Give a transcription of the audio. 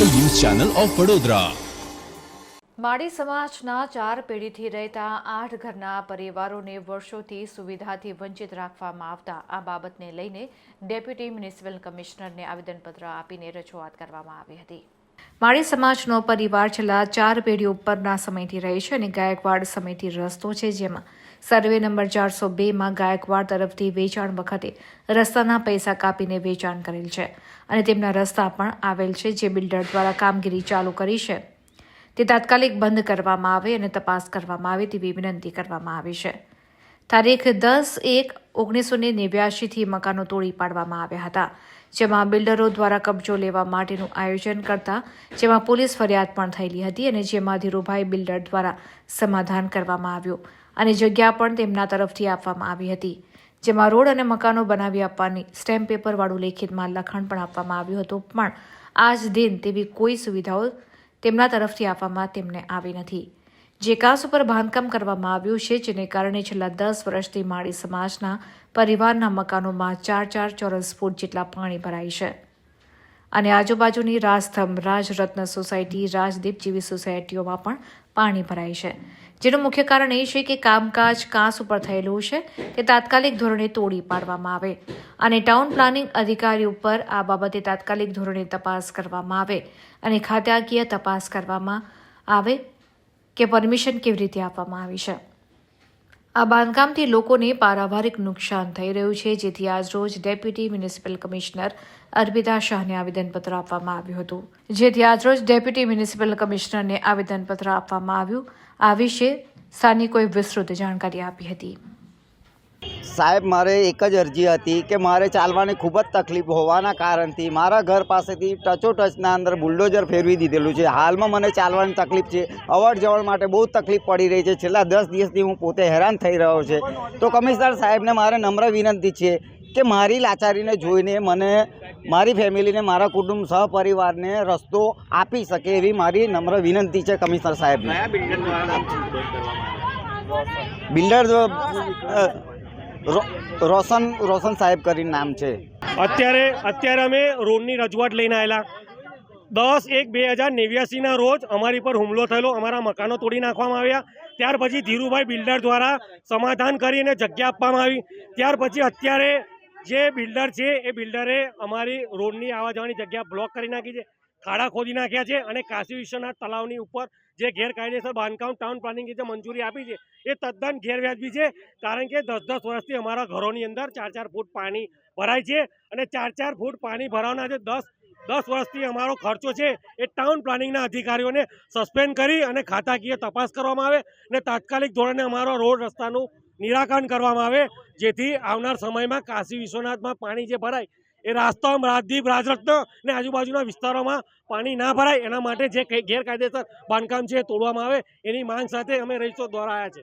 Channel of Vadodara. માળી સમાજના ચાર પેઢીથી રહેતા આઠ ઘરના પરિવારોને વર્ષોથી સુવિધાથી વંચિત રાખવામાં આવતા આ બાબતને લઈને ડેપ્યુટી મ્યુનિસિપલ કમિશનરને આવેદનપત્ર આપીને રજૂઆત કરવામાં આવી હતી. માળી સમાજનો પરિવાર છેલ્લા ચાર પેઢી ઉપરના સમયથી રહે છે અને ગાયકવાડ સમયથી રસ્તો છે જેમાં સર્વે નંબર ચારસો બેમાં ગાયકવાડ તરફથી વેચાણ વખતે રસ્તાના પૈસા કાપીને વેચાણ કરેલ છે અને તેમના રસ્તા પણ આવેલ છે જે બિલ્ડર દ્વારા કામગીરી ચાલુ કરી છે. તે તાત્કાલિક બંધ કરવામાં આવે અને તપાસ કરવામાં આવે તેવી વિનંતી કરવામાં આવી છે. તારીખ દસ એક ઓગણીસો ને નેવ્યાશીથી મકાનો તોડી પાડવામાં આવ્યા હતા, જેમાં બિલ્ડરો દ્વારા કબજો લેવા માટેનું આયોજન કરતા જેમાં પોલીસ ફરિયાદ પણ થયેલી હતી અને જેમાં ધીરુભાઈ બિલ્ડર દ્વારા સમાધાન કરવામાં આવ્યું. અને જગ્યા પણ તેમના તરફથી આપવામાં આવી હતી. જેમાં રોડ અને મકાનો બનાવી આપવાની સ્ટેમ્પ પેપરવાળું લેખિતમાં લખાણ પણ આપવામાં આવ્યું હતું. પણ આજ દિન તેવી કોઈ સુવિધાઓ તેમના તરફથી આપવામાં તેમને આવી નથી. જે કાસ ઉપર બાંધકામ કરવામાં આવ્યું છે, જેને કારણે છેલ્લા દસ વર્ષથી માળી સમાજના, પરિવારના મકાનોમાં ચાર ચાર ચોરસ ફૂટ જેટલા પાણી ભરાય છે. અને આજુબાજુની રાજસ્તંભ રાજરત્ન સોસાયટી રાજદીપ જેવી સોસાયટીઓમાં પણ પાણી ભરાય છે. જેનું મુખ્ય કારણ એ છે કે કામકાજ કાંસ ઉપર થયેલું છે તે તાત્કાલિક ધોરણે તોડી પાડવામાં આવે અને ટાઉન પ્લાનિંગ અધિકારી ઉપર આ બાબતે તાત્કાલિક ધોરણે તપાસ કરવામાં આવે અને ખાતાકીય તપાસ કરવામાં આવે કે પરમિશન કેવી રીતે આપવામાં આવી છે. આ બાંધકામથી લોકોને પારાવારિક નુકસાન થઈ રહ્યું છે, જેથી આજરોજ ડેપ્યુટી મ્યુનિસિપલ કમિશનર અર્પિતા શાહને આવેદનપત્ર આપવામાં આવ્યું હતું. જેથી આજરોજ ડેપ્યુટી મ્યુનિસિપલ કમિશનરને આવેદનપત્ર આપવામાં આવ્યું. આ વિશે સ્થાનિકોએ વિસ્તૃત જાણકારી આપી હતી. સાહેબ મારે એક જ અરજી હતી કે મારે ચાલવાની ખૂબ જ તકલીફ હોવાના કારણથી મારા ઘર પાસેથી ટચો ટચના અંદર બુલડોઝર ફેરવી દીધેલું છે. હાલમાં મને ચાલવાની તકલીફ છે. અવર જવર માટે બહુ તકલીફ પડી રહી છે. છેલ્લા દસ દિવસથી હું પોતે હેરાન થઈ રહ્યો છે. તો કમિશનર સાહેબને મારે નમ્ર વિનંતી છે કે મારી લાચારીને જોઈને મને મારી ફેમિલીને મારા કુટુંબ સહપરિવારને રસ્તો આપી શકે એવી મારી નમ્ર વિનંતી છે કમિશનર સાહેબને. બિલ્ડર રોશન રોશન સાહેબ કરીને નામ છે. અત્યારે અત્યારે અમે રોડની રજૂઆત લઈને આવેલા દસ એક બે હજાર નેવ્યાસીના રોજ અમારી પર હુમલો થયેલો, અમારા મકાનો તોડી નાખવામાં આવ્યા. ત્યાર પછી ધીરુભાઈ બિલ્ડર દ્વારા સમાધાન કરીને જગ્યા આપવામાં આવી. ત્યાર પછી અત્યારે જે બિલ્ડર છે, એ બિલ્ડરે અમારી રોડની આવવા જવાની જગ્યા બ્લોક કરી નાખી છે, ખાડા ખોદી નાખ્યા છે અને કાશી વિશ્વનાથ તલાવની ઉપર જે ગેરકાયદેસર બાંધકામ ટાઉન પ્લાનિંગ જે મંજૂરી આપી છે, એ તદ્દન ગેરવ્યાજબી છે, કારણ કે દસ દસ વર્ષથી અમારા ઘરોની અંદર ચાર ચાર ફૂટ પાણી ભરાય છે અને ચાર ચાર ફૂટ પાણી ભરાવાના જે દસ દસ વર્ષથી અમારો ખર્ચો છે, એ ટાઉન પ્લાનિંગના અધિકારીઓને સસ્પેન્ડ કરી અને ખાતાકીય તપાસ કરવામાં આવે અને તાત્કાલિક ધોરણે અમારો રોડ રસ્તાનું નિરાકરણ કરવામાં આવે, જેથી આવનાર સમયમાં કાશી વિશ્વનાથમાં પાણી જે ભરાય એ રાસ્તમ રાજદીપ રાજરત્ન ને આજુબાજુના વિસ્તારોમાં પાણી ના ભરાય. એના માટે જે ગેરકાયદેસર બાંધકામ છે તોડવામાં આવે. એની માંગ સાથે અમે રહીશો દ્વારા આવ્યા છે